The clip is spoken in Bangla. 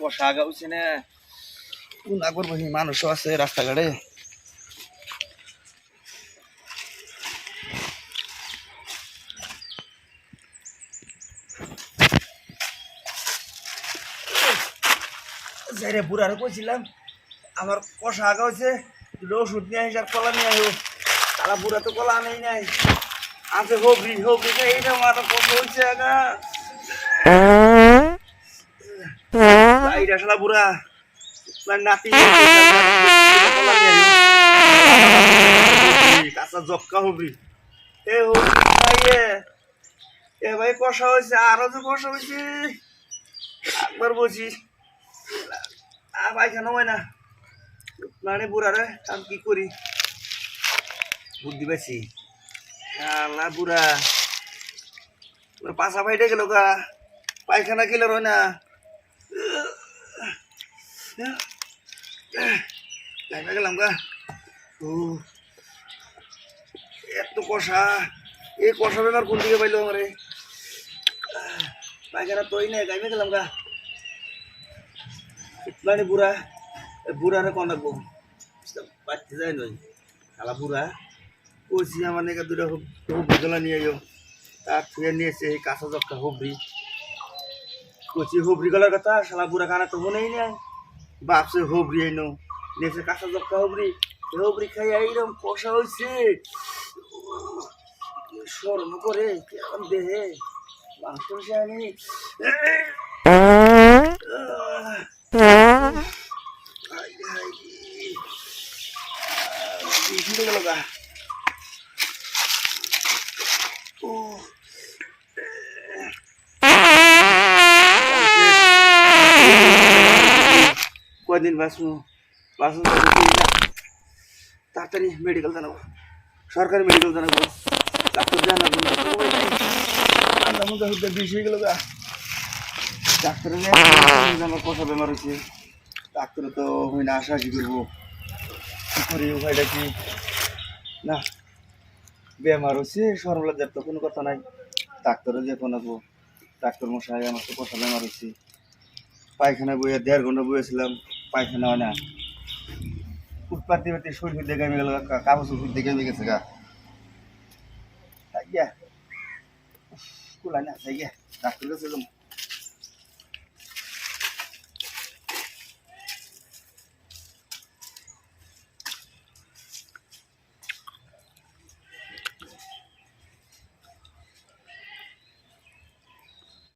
কষা আগা না। আগর বহি মানুষও আছে রাস্তাঘাটে? যাই রে বুড়ারে কইছিলাম, আমার কষা আগা হয়েছে ওষুধ নিয়ে আসি আর কলা নিয়ে আসো তারা বুড়া তো কলা নেই। নাই আছে হবরি হবরি এইটা আমার কষা হয়েছে আগা। এইটা শালা বুড়া। আপনার নাতি। নিয়ে আইও। কাঁচা জবকা হবরি এ ভাইয়ে। এ ভাই, কষা হয়েছে। আরও যে কষা হয়েছে। একবার বলছি আর পায়খানা হয় না। মানে বুড়া রে, আমি কি করি? বুদ্ধি পাইছি। আল্লাহ বুড়া। পাশা ফাইটে গেল গা। পায়খানা খেলে হয় না। গাইমা গেলাম গা ও এত কষা এই কষা বেমার কোন দিকে পাইলো আমারে পায়খানা তোই না গাইমে গেলাম গা মানে বুড়া বুড়ারে কোন রাখব বাচ্চা যায় নই খালা বুড়া কইছি আমার নাকি দুটা গলা নিয়ে আইও তার থেকে নিয়েছে এই কাঁচা জক্কা হুবড়ি কইছি হুবড়ি গলার কথা শালা বুড়া খানা তো মনেই নাই বাপসে হবরি এনো নেছে কাঁচা জক্কা হবরি হবরি খাই এইরকম কষা হয়েছে স্মরণ করে কেমন দেহে? মাংস আনি। গেল ও কদিন বাঁচবো বাঁচবো তাড়াতাড়ি মেডিকেল জানাব সরকারি মেডিকেল জানাব ডাক্তার হয়ে ডাক্তারে তো হই না না বেমার হয়েছে কোনো কথা নাই ডাক্তারে যে কোনাবো ডাক্তার মশাই আমার তো কষা বেমার হয়েছে পায়খানা বইয়ে দেড় ঘণ্টা বইয়েছিলাম পায়খানা হয় না। ফুটপাত দিয়ে শরীর দেখে আমি গেল কাগজ ওষুধ দেখে আমি গেছে গা। তাই গিয়া কুলাই না তাই গিয়া ডাক্তার কাছে